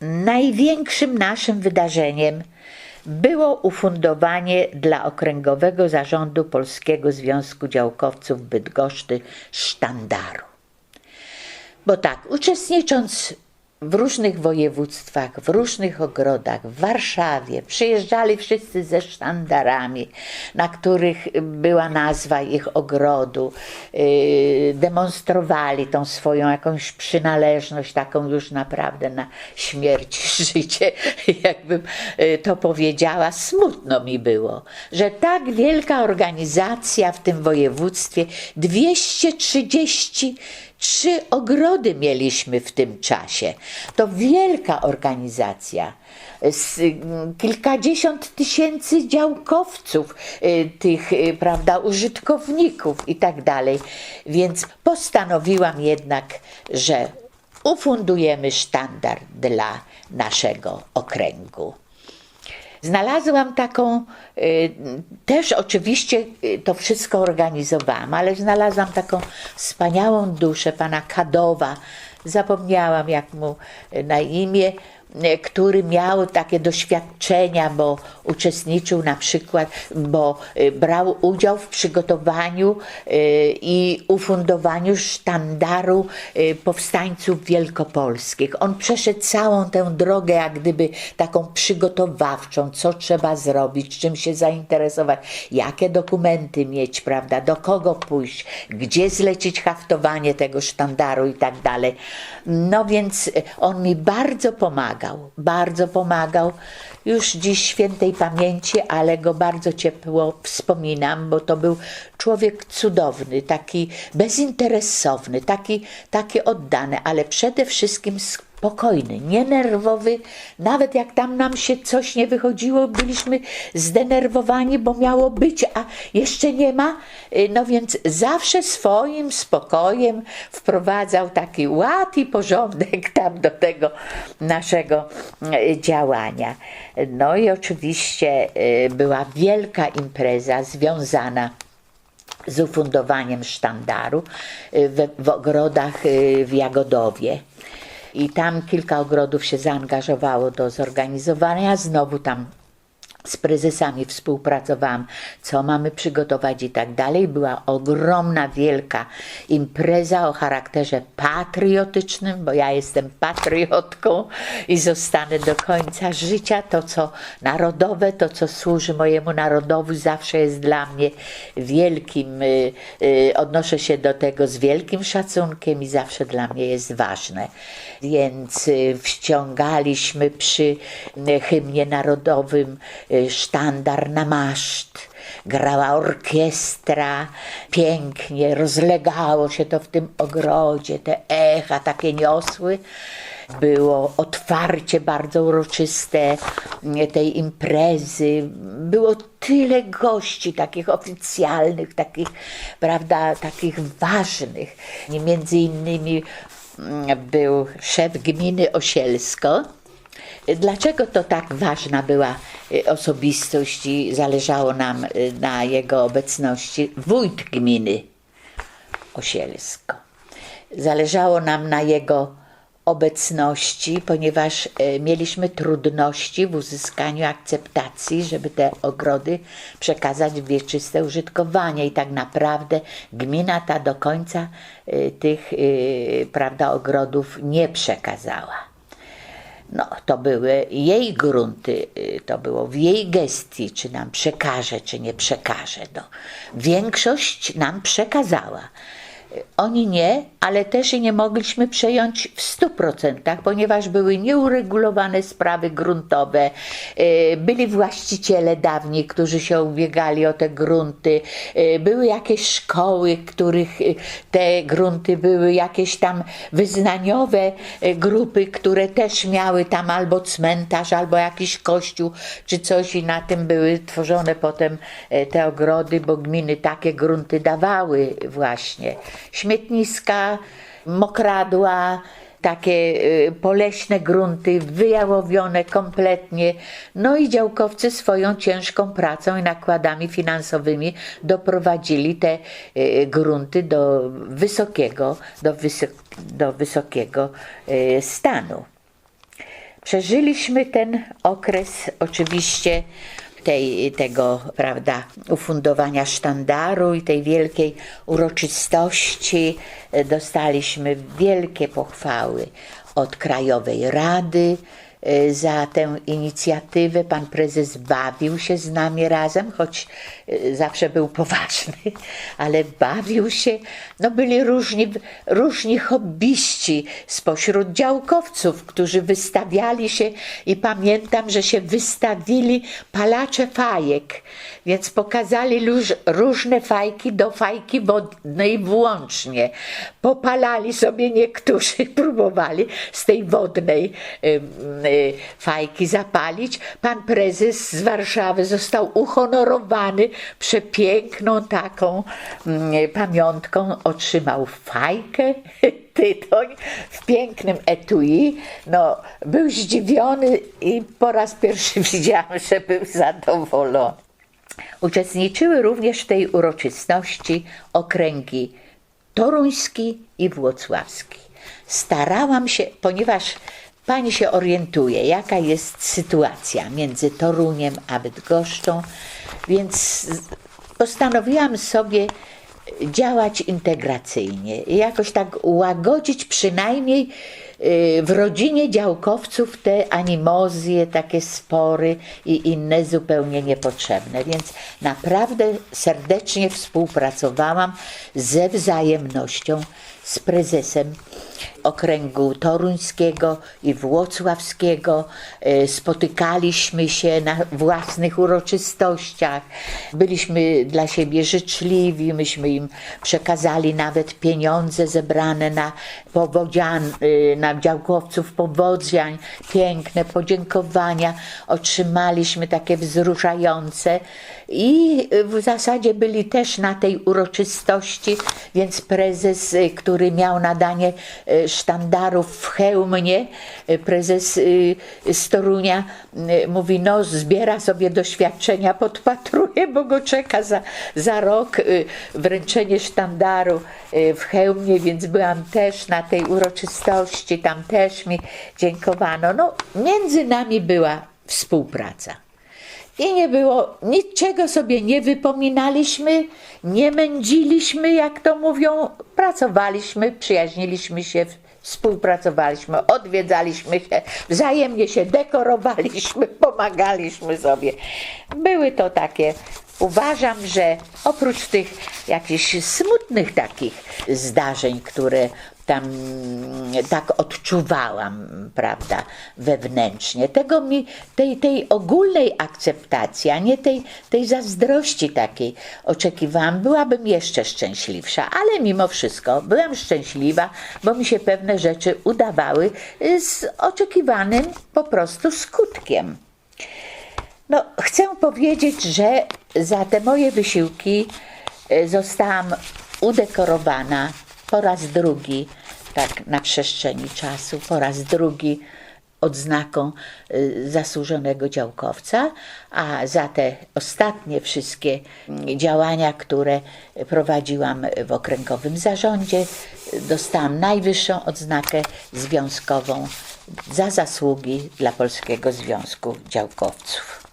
największym naszym wydarzeniem było ufundowanie dla Okręgowego Zarządu Polskiego Związku Działkowców Bydgoszczy sztandaru. Bo tak, uczestnicząc w różnych województwach, w różnych ogrodach, w Warszawie, przyjeżdżali wszyscy ze sztandarami, na których była nazwa ich ogrodu, yy, demonstrowali tą swoją jakąś przynależność, taką już naprawdę na śmierć, życie, jakbym yy, to powiedziała, smutno mi było, że tak wielka organizacja w tym województwie, 230 Trzy ogrody mieliśmy w tym czasie. To wielka organizacja. Z kilkadziesiąt tysięcy działkowców, y, tych, y, prawda, użytkowników i tak dalej. Więc postanowiłam jednak, że ufundujemy sztandar dla naszego okręgu. Znalazłam taką, y, też oczywiście y, to wszystko organizowałam, ale znalazłam taką wspaniałą duszę pana Kadowa. Zapomniałam, jak mu na imię który miał takie doświadczenia, bo uczestniczył na przykład, bo e, brał udział w przygotowaniu e, i ufundowaniu sztandaru powstańców wielkopolskich. On przeszedł całą tę drogę, jak gdyby taką przygotowawczą, co trzeba zrobić, czym się zainteresować, jakie dokumenty mieć, prawda, do kogo pójść, gdzie zlecić haftowanie tego sztandaru i tak dalej. No więc on mi bardzo pomagał pomagał, bardzo pomagał. Już dziś świętej pamięci, ale go bardzo ciepło wspominam, bo to był człowiek cudowny, taki bezinteresowny, taki, taki oddany, ale przede wszystkim spokojny, nienerwowy. Nawet jak tam nam się coś nie wychodziło, byliśmy zdenerwowani, bo miało być, a jeszcze nie ma. Y, no więc zawsze swoim spokojem wprowadzał taki ład i porządek tam do tego naszego y, działania. No i oczywiście y, była wielka impreza związana z ufundowaniem sztandaru w, w ogrodach w Jagodowie i tam kilka ogrodów się zaangażowało do zorganizowania. Znowu tam z prezesami współpracowałam, co mamy przygotować i tak dalej. Była ogromna, wielka impreza o charakterze patriotycznym, bo ja jestem patriotką i zostanę do końca życia. To, co narodowe, to, co służy mojemu narodowi, zawsze jest dla mnie wielkim, y, y, odnoszę się do tego z wielkim szacunkiem i zawsze dla mnie jest ważne. Więc y, wściągaliśmy przy hymnie narodowym sztandar na maszt, grała orkiestra, pięknie, rozlegało się to w tym ogrodzie, te echa takie niosły. Było otwarcie bardzo uroczyste tej imprezy. Było tyle gości, takich oficjalnych, takich, prawda, takich ważnych. Między innymi mm, był szef gminy Osielsko, Dlaczego to tak ważna była y, osobistość i zależało nam y, na jego obecności? Wójt gminy Osielsko. Zależało nam na jego obecności, ponieważ y, mieliśmy trudności w uzyskaniu akceptacji, żeby te ogrody przekazać w wieczyste użytkowanie i tak naprawdę gmina ta do końca tych prawda, ogrodów nie przekazała. No, to były jej grunty, y, to było w jej gestii, czy nam przekaże, czy nie przekaże. No. Większość nam przekazała. Oni nie, ale też i nie mogliśmy przejąć w 100%, ponieważ były nieuregulowane sprawy gruntowe. E, byli właściciele dawni, którzy się ubiegali o te grunty. E, były jakieś szkoły, których e, te grunty były jakieś tam wyznaniowe grupy, które też miały tam albo cmentarz, albo jakiś kościół, czy coś i na tym były tworzone potem te ogrody, bo gminy takie grunty dawały właśnie śmietniska, mokradła, takie y, poleśne grunty, wyjałowione kompletnie. No i działkowcy swoją ciężką pracą i nakładami finansowymi doprowadzili te y, grunty do wysokiego, do, wysok, do wysokiego y, stanu. Przeżyliśmy ten okres oczywiście tej, tego, prawda, ufundowania sztandaru i tej wielkiej uroczystości. E, Dostaliśmy wielkie pochwały od Krajowej Rady za tę inicjatywę. Pan prezes bawił się z nami razem, choć e, zawsze był poważny, ale bawił się. No byli różni, różni hobbyści spośród działkowców, którzy wystawiali się i pamiętam, że się wystawili palacze fajek, więc pokazali róż, różne fajki do fajki wodnej włącznie. Popalali sobie niektórzy, próbowali z tej wodnej ym, y, fajki zapalić. Pan prezes z Warszawy został uhonorowany przepiękną taką mm, pamiątką. Otrzymał fajkę, tytoń w pięknym etui. No, był zdziwiony i po raz pierwszy widziałam, że był zadowolony. Uczestniczyły również w tej uroczystości okręgi toruński i włocławski. Starałam się, ponieważ pani się orientuje, jaka jest sytuacja między Toruniem a Bydgoszczą, więc postanowiłam sobie działać integracyjnie jakoś tak łagodzić przynajmniej w rodzinie działkowców te animozje, takie spory i inne zupełnie niepotrzebne. Więc naprawdę serdecznie współpracowałam ze wzajemnością z prezesem okręgu toruńskiego i włocławskiego. E, Spotykaliśmy się na własnych uroczystościach. Byliśmy dla siebie życzliwi, myśmy im przekazali nawet pieniądze zebrane na powodzian, e, na działkowców powodziań, piękne podziękowania. Otrzymaliśmy takie wzruszające i w zasadzie byli też na tej uroczystości, więc prezes, y, który miał nadanie y, sztandarów w hełmie, y, prezes z Torunia y, mówi, no zbiera sobie doświadczenia, podpatruje, bo go czeka za, za rok wręczenie sztandaru w hełmie, więc byłam też na tej uroczystości, tam też mi dziękowano. No, między nami była współpraca. I nie było, niczego sobie nie wypominaliśmy, nie mędziliśmy, jak to mówią, pracowaliśmy, przyjaźniliśmy się, współpracowaliśmy, odwiedzaliśmy się, wzajemnie się dekorowaliśmy, pomagaliśmy sobie. Były to takie, uważam, że oprócz tych jakichś smutnych takich zdarzeń, które tam tak odczuwałam, prawda, wewnętrznie. Tego mi, tej, tej ogólnej akceptacji, a nie tej, tej zazdrości takiej oczekiwałam, byłabym jeszcze szczęśliwsza, ale mimo wszystko byłam szczęśliwa, bo mi się pewne rzeczy udawały z oczekiwanym po prostu skutkiem. No, chcę powiedzieć, że za te moje wysiłki e, zostałam udekorowana po raz drugi, tak na przestrzeni czasu, po raz drugi odznaką y, zasłużonego działkowca, a za te ostatnie wszystkie mm, działania, które prowadziłam w okręgowym zarządzie, dostałam najwyższą odznakę związkową za zasługi dla Polskiego Związku Działkowców.